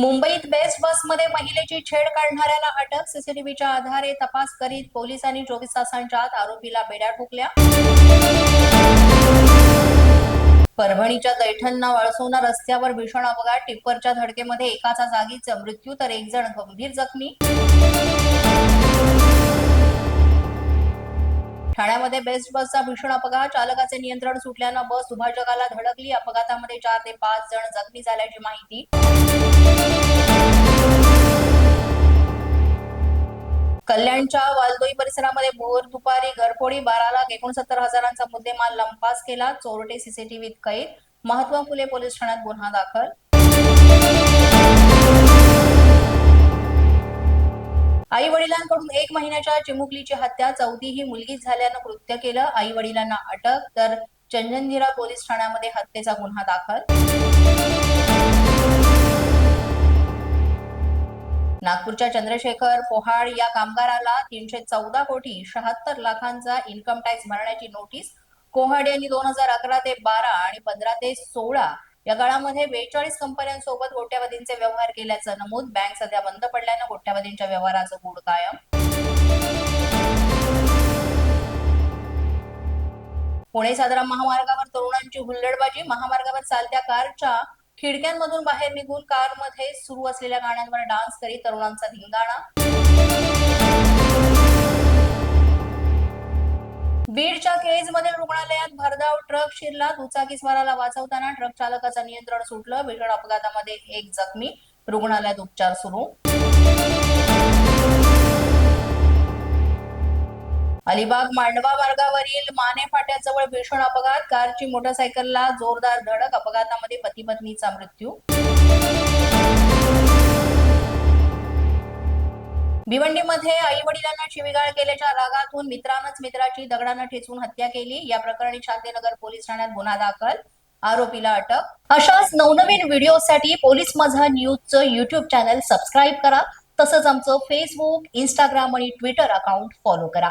मुंबईत बेस्ट बसमध्ये महिलेची छेड काढणाऱ्याला अटक सीसीटीव्हीच्या आधारे तपास करीत पोलिसांनी चोवीस तासांच्या आत आरोपीला बेड्या ठोकल्या. परभणीच्या दैठणना वळसवणा रस्त्यावर भीषण अपघात टिप्परच्या धडकेमध्ये एकाचा जागीच मृत्यू तर एक जण गंभीर जखमी. ठाण्यामध्ये बेस्ट बसचा भीषण अपघात चालकाचे नियंत्रण सुटल्यानं बस दुभाजकाला धडकली. अपघातामध्ये चार ते पाच जण जखमी झाल्याची माहिती. कल्याणच्या वालदोई परिसरामध्ये भोर दुपारी घरफोडी बारा लाख एकोणसत्तर हजारांचा मुद्देमाल लंपास केला. चोरटे सीसीटीव्हीत कैद. महात्मा फुले पोलीस ठाण्यात गुन्हा दाखल. आई वडिलांकडून एक महिन्याच्या चिमुकलीची हत्या. चौथी ही मुलगीच झाल्यानं कृत्य केलं. आई वडिलांना अटक. तर चंजनगिरा पोलीस ठाण्यामध्ये हत्येचा गुन्हा दाखल. नागपूरच्या चंद्रशेखर पोहाड या कामगाराला तीनशे चौदा कोटी शहात्तर लाखांचा इन्कम टॅक्स भरण्याची नोटीस कोहाड यांनी दोन हजार अकरा ते बारा आणि पंधरा ते सोळा या काळामध्ये बेचाळीस कंपन्यांसोबत कोट्यावधींचे व्यवहार केल्याचं नमूद बँक सध्या बंद पडल्यानं कोट्यावधींच्या व्यवहाराचं गूढ कायम. पुणे सातारा महामार्गावर तरुणांची हुल्लडबाजी महामार्गावर चालत्या कारच्या खिडक्यांमधून बाहेर निघून कारमध्ये सुरू असलेल्या गाण्यांवर डान्स करीत तरुणांचा धिंगाणा. बीडच्या केजमध्ये रुग्णालयात भरधाव ट्रक शिरला. दुचाकीस्वाराला वाचवताना ट्रक चालकाचं नियंत्रण सुटलं. भीषण अपघातामध्ये एक जखमी. रुग्णालयात उपचार सुरू. अलिबाग मांडवा मार्गावरील माने फाट्याजवळ भीषण अपघात. कारची मोटरसायकलला जोरदार धडक. अपघातामध्ये पती पत्नीचा मृत्यू. भिवंडीमध्ये आई वडिलांना शिवीगाळ केल्याच्या रागातून मित्रानंच मित्राची दगडानं ठेचून हत्या केली. या प्रकरणी शांतीनगर पोलीस ठाण्यात गुन्हा दाखल. आरोपीला अटक. अशाच नवनवीन व्हिडिओसाठी पोलीस माझा न्यूजचं युट्यूब चॅनल सबस्क्राईब करा. तसंच आमचं फेसबुक इंस्टाग्राम आणि ट्विटर अकाउंट फॉलो करा.